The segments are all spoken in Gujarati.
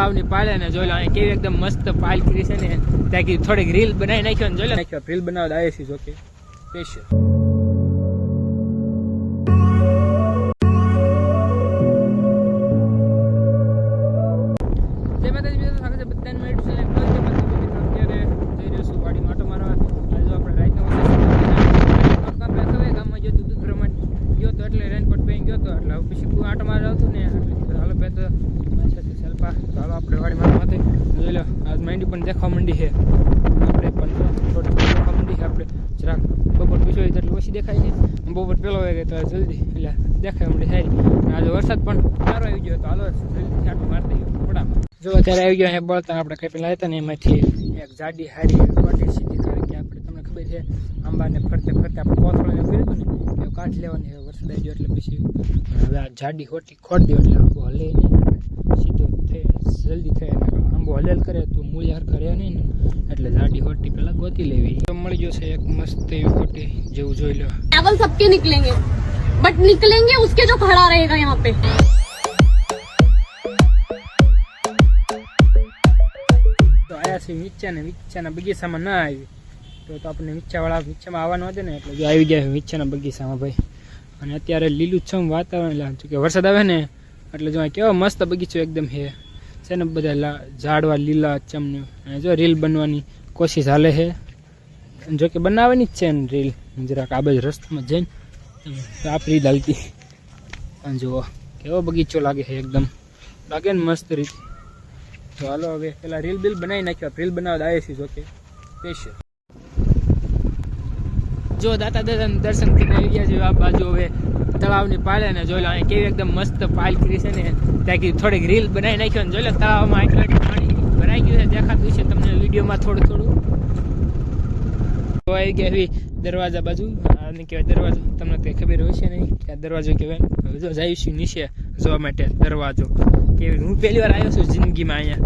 તળાવની પાળે ને જોઈ લો અહીં કેવી એકદમ મસ્ત પાલ કરી છે ને. ત્યાં કીધું થોડીક રીલ બનાવી નાખ્યો ને જોઈ લો. નાખ્યો રીલ બનાવવા આવે છે જોકે સ્પેશિયલ એટલે રેનકોટ પહેરી ગયો તો એટલે પછી આટો મારે આવતું ને એટલે હાલો બે તો છે ચાલો આપણે વાડી માથે જોઈ લો આજ માંડી પણ દેખવા માંડી છે. આપણે પણ થોડી દેખવા માંડી છે આપણે. જરાક બપોર પીછો એટલે ઓછી દેખાય છે બપોર પેલો વાગે તો જલ્દી, એટલે દેખાય માંડી સારી આજે વરસાદ પણ સારો આવી ગયો તો હાલો, જલ્દી આટલું મારી દઈએ ફટાફટ જો અત્યારે આવી ગયો છે બળતણ, આપણે કંઈ પેલા હતા ને એમાંથી એક જાડી હારી કોટી સીધી, કારણ કે આપણે તમને ખબર છે, આંબાને ફરતે ફરતે આપણે કોથળાને કર્યું હતું ને કાઢ લેવાની વરસાદ આવી ગયો એટલે પછી, હવે આ જાડી ખોટી ખોટ દો એટલે આખું હલે નહીં આપણે સીધો થઈ જલ્દી થાય એના આંબો હલેલ કરે તો મૂળિયાર કરે નહીં ને એટલે જાડી હોટી પેલા ગોતી લેવી. મળી ગયો છે એક મસ્ત એવી હોટી જેવું જોઈ લો. ચાવલ સબકે નીકળેંગે બટ નીકળેંગે ઉસકે જો ખડા રહેગા યહાં પે. તો આયા છે મિચ્ચા ને મિચ્ચાના બગીચામાં ના આવી. તો તો આપણે મિચ્ચાવાળા મિચ્ચામાં આવવાનું હતું ને એટલે જો આવી ગયા મિચ્ચાના બગીચામાં ભાઈ. અને અત્યારે લીલુંછમ વાતાવરણ એટલે કે વરસાદ આવે ને એટલે જો કેવો મસ્ત બગીચો એકદમ હે છે ને બધા ઝાડવા લીલા ચમની. અને જો રીલ બનવાની કોશિશ હાલે છે. જો કે બનાવવાની જ છે ને રીલ. જરાક આ બાજુ રસ્તામાં જઈને, તો આપણી રીલ અને જુઓ, કેવો બગીચો લાગે છે એકદમ. લાગે ને મસ્ત રીત. તો હાલો હવે પેલા રીલ બિલ બનાવી નાખ્યો. રીલ બનાવવા આવે છે જોકે સ્પેશિયલ જો દાતા દર્શન દર્શન કરીને આવી ગયા છે. આ બાજુ હવે તળાવની પાળે ને જોઈ લો, અહીં કેવી એકદમ મસ્ત પાલ છે ને. ત્યાં થોડીક રીલ બનાવી નાખ્યો ને જોઈ લો તળાવમાં આટલું આટલું પાણી ભરાઈ ગયું છે, દેખાતું છે તમને વિડીયોમાં થોડું થોડું. તો આવી એવી દરવાજા બાજુ આને કહેવાય દરવાજો, તમને કંઈ ખબર હોય છે નહીં કે આ દરવાજો કહેવાય હવે જો જઈશું નીચે જોવા માટે દરવાજો. કેવી, હું પહેલી વાર આવ્યો છું જિંદગીમાં અહીંયા.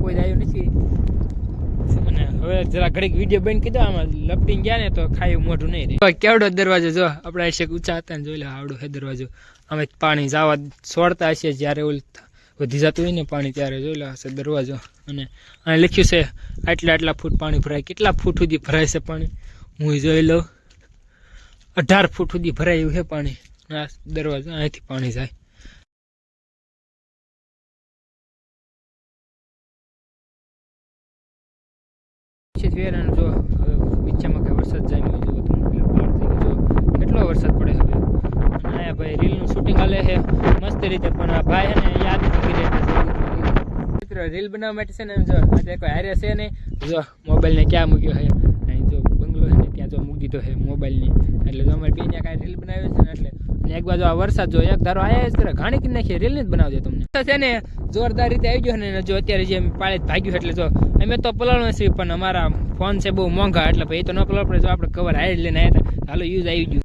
કોઈ આવ્યો નથી. અને હવે જરા ઘડીક વીડિયો બંધ કીધો આમાં લપટીને ગયા ને તો ખાયું મોઢું નહીં રહે. કેવડો દરવાજો જો? આપણે હશે ઊંચા હતા ને જોઈ લે, આવડો હે દરવાજો. અમે પાણી જવા છોડતા હશે જ્યારે ઓલ વધી જતું હોય ને પાણી ત્યારે જોઈ લે, હશે દરવાજો. અને અહીં લખ્યું છે, આટલા આટલા ફૂટ પાણી ભરાય. કેટલા ફૂટ સુધી ભરાય છે પાણી? હું જોઈ લઉં. અઢાર ફૂટ સુધી ભરાયું છે પાણી. આ દરવાજો અહીંથી પાણી જાય. છે ફેર અને જો ઈચ્છામાં કે વરસાદ જાય મેં જો તમને એટલે બહાર થઈ ગયો. જો, કેટલો વરસાદ પડે હવે? અહીંયા ભાઈ રીલનું શૂટિંગ હાલે છે, મસ્ત રીતે, પણ ભાઈ અને યાદ નથી રહેતા. મિત્રો, રીલ બનાવવા માટે છે ને જો આજે કોઈ હારે છે ને જો, મોબાઈલને ક્યાં મૂક્યો છે? અહીં જો બંગલો છે ને, ત્યાં જો મૂકી દીધો છે મોબાઈલની. એટલે જો અમારે બેને કાંઈ રીલ બનાવ્યો છે ને, એટલે એક બાજુ આ વરસાદ જો, એક ધારો આયા જ કરે ઘાણી કરી નાખી રીલ જ બનાવજો તમને. છે ને, જોરદાર રીતે આવી ગયો ને જો અત્યારે જે પાળે ભાગ્યું એટલે જો, અમે તો પલાળવા છીએ પણ અમારા ફોન છે બહુ મોંઘા, એટલે ભાઈ તો ન પલાળ પડે જો આપણે કવર હારી લઈને આવ્યા હતા હાલો યુઝ આવી ગયું.